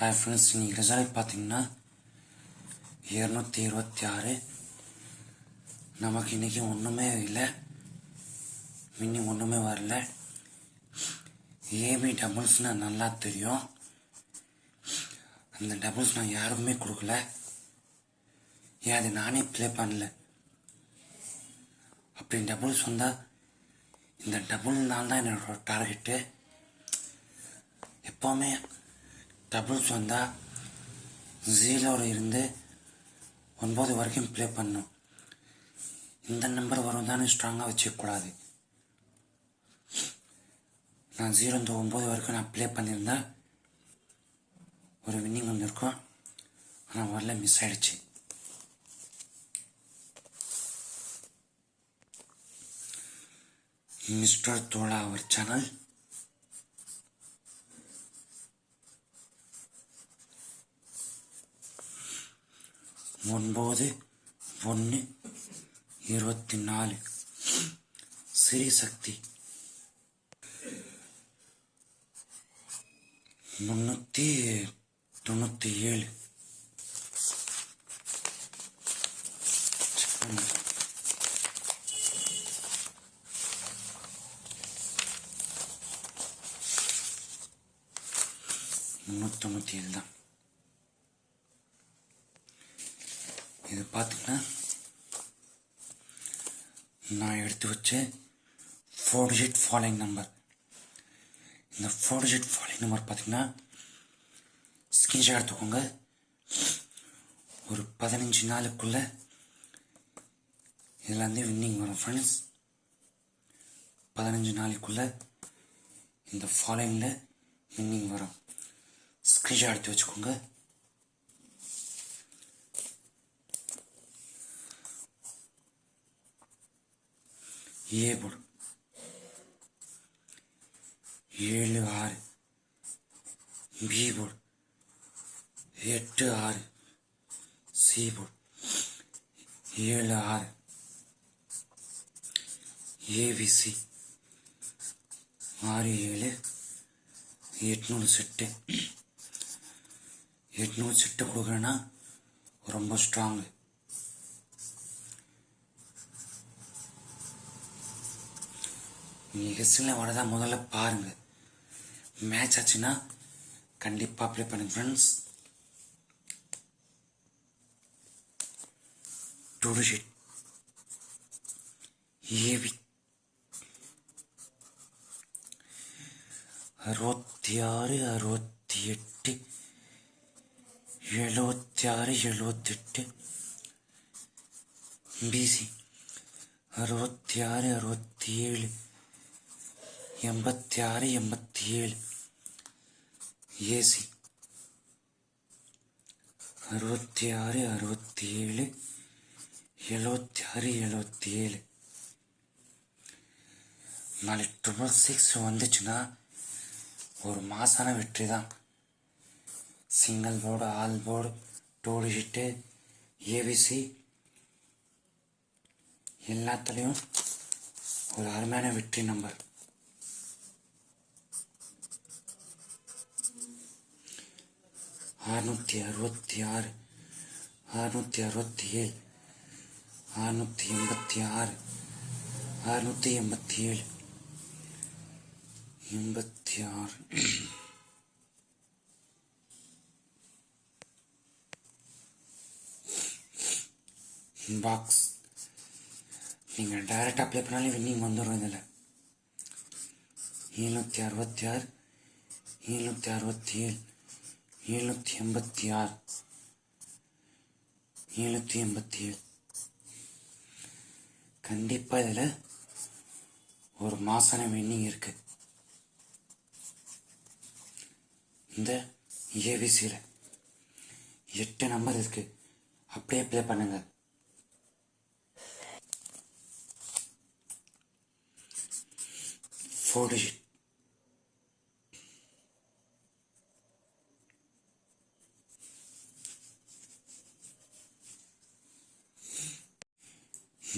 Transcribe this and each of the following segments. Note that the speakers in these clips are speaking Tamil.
ஹாய் ஃப்ரெண்ட்ஸ் இன்றைக்கி ரிசல்ட் பார்த்தீங்கன்னா இரநூத்தி இருபத்தி ஆறு. நமக்கு இன்றைக்கி ஒன்றுமே இல்லை. மின்னி ஒன்றுமே வரல. ஏபி டபுள்ஸ்னால் நல்லா தெரியும். அந்த டபுள்ஸ் நான் யாருக்குமே கொடுக்கல. ஏன் அது நானே ப்ளே பண்ணல. அப்படி டபுள்ஸ் வந்தால் இந்த டபுள்னால தான் என்னோட டார்கெட்டு எப்போவுமே டபுள்ஸ் வந்தால் ஜீரோவில் இருந்து ஒன்பது வரைக்கும் ப்ளே பண்ணும். இந்த நம்பர் வரும் தானே ஸ்ட்ராங்காக வச்சுக்கக்கூடாது. நான் ஜீரோ இந்த ஒம்பது வரைக்கும் நான் ப்ளே பண்ணியிருந்தேன் ஒரு வின்னிங் வந்திருக்கும் ஆனால் வரல மிஸ் ஆகிடுச்சு மிஸ்டர் தோழா அவர் சேனல் ஒன்பது ஒன்று இருபத்தி நாலு சிறி சக்தி. முன்னூற்றி தொண்ணூற்றி ஏழு செக் முந்நூற்றி தொண்ணூற்றி ஏழு தான். இது பார்த்தீங்கன்னா நான் எடுத்து வச்ச ஃபோர் டிஜிட் ஃபாலோயிங் நம்பர் இந்த ஃபோர் டிஜிட் ஃபாலோயிங் நம்பர் பார்த்தீங்கன்னா ஸ்கிரீன்ஷாட் எடுத்துக்கோங்க. ஒரு பதினஞ்சு நாளுக்குள்ளே இதில் வந்து வின்னிங் வரும் ஃப்ரெண்ட்ஸ் பதினஞ்சு நாளைக்குள்ளே இந்த ஃபாலோயிங்கில் வின்னிங் வரும். ஸ்க்ரீன்ஷாட் எடுத்து வச்சுக்கோங்க. ஏ போர்டு ஏழு ஆறு. பி போர்டு எட்டு ஆறு. சி போர்டு ஏழு ஆறு. ஏபிசி. ஆறு ஏழு. எட்நூறு செட்டு. எட்நூறு செட்டு கொடுக்குறேன்னா ரொம்ப ஸ்ட்ராங்கு நீங்கள் ஹெஸ்டில் வரதா முதல்ல பாருங்க. மேட்ச் ஆச்சுன்னா கண்டிப்பாக ப்ளே பண்ணுங்க ஃப்ரெண்ட்ஸ் டூ ஏவி அறுபத்தி ஆறு அறுபத்தி எட்டு எழுபத்தி ஆறு எழுபத்தெட்டு. பிசி அறுபத்தி ஆறு அறுபத்தி ஏழு எண்பத்தி ஆறு எண்பத்தி ஏழு. ஏசி. அறுபத்தி ஆறு அறுபத்தி ஏழு. எழுபத்தி ஆறு எழுபத்தி ஏழு. நாளைக்கு ட்ரிபிள் சிக்ஸ் வந்துச்சுன்னா ஒரு மாசான வெற்றி தான். சிங்கிள் போர்டு ஆல் போர்டு டோடு டிஜிட்டு ஏபிசி எல்லாத்துலேயும் ஒரு அருமையான வெற்றி நம்பர் அறுநூற்றி அறுபத்தி ஆறு. அறுநூற்றி அறுபத்தி ஏழு. அறுநூற்றி எண்பத்தி ஆறு. அறுநூற்றி எண்பத்தி ஏழு. எண்பத்தி ஆறு. பாக்ஸ் நீங்கள் டைரெக்டாக அப்ளை பண்ணாலே வின்னிங் வந்துடும் இதில். ஏழ்நூற்றி அறுபத்தி ஆறு. ஏழ்நூற்றி அறுபத்தி ஏழு. எழுநூற்றி எண்பத்தி ஆறு. எழுநூற்றி எண்பத்தி ஏழு. கண்டிப்பாக இதில் ஒரு மாசன வின்னிங் இருக்கு. இந்த ஏவிசியில் எட்டு நம்பர் இருக்கு. அப்படியே ப்ளே பண்ணுங்க. ஃபோர்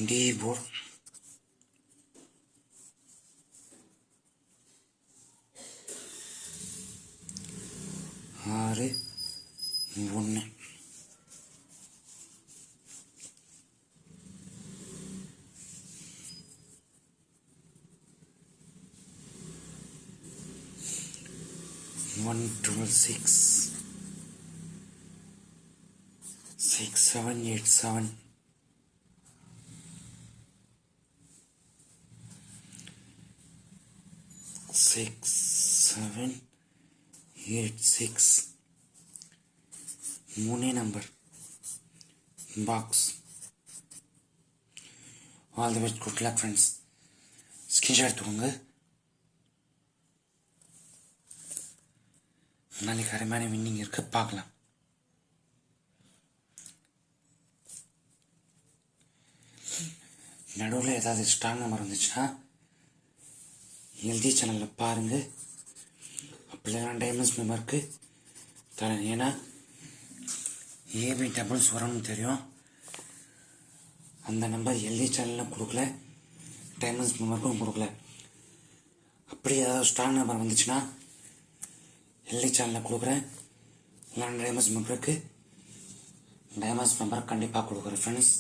டிஜிட் டி போர்டு ஆறு ஒன்று one twelve six six seven eight six seven eight six மூணே number box all the best good luck friends screenshot எடுத்துக்கோங்க நாளைக்கு அருமையான வின்னிங் இருக்கு. பார்க்கலாம். நடுவில் ஏதாவது ஸ்ட்ராங் நம்பர் இருந்துச்சுன்னா எழுதி சேனலில் பாருங்கள் அப்படிலாம் டைமண்ட்ஸ் மெம்பருக்கு தரேன் ஏன்னா ஏபி டபுள்ஸ் வரும்னு தெரியும். அந்த நம்பர் எல்இ சேனலில் கொடுக்கல. டைமண்ட்ஸ் மெம்பருக்கும் கொடுக்கல. அப்படி ஏதாவது ஸ்ட்ராங் நம்பர் வந்துச்சுன்னா எல்இ சேனலில் கொடுக்குறேன். இல்லைன்னா டைமண்ட்ஸ் மெம்பருக்கு டைமண்ட்ஸ் மெம்பர் கண்டிப்பாக கொடுக்குறேன் ஃப்ரெண்ட்ஸ்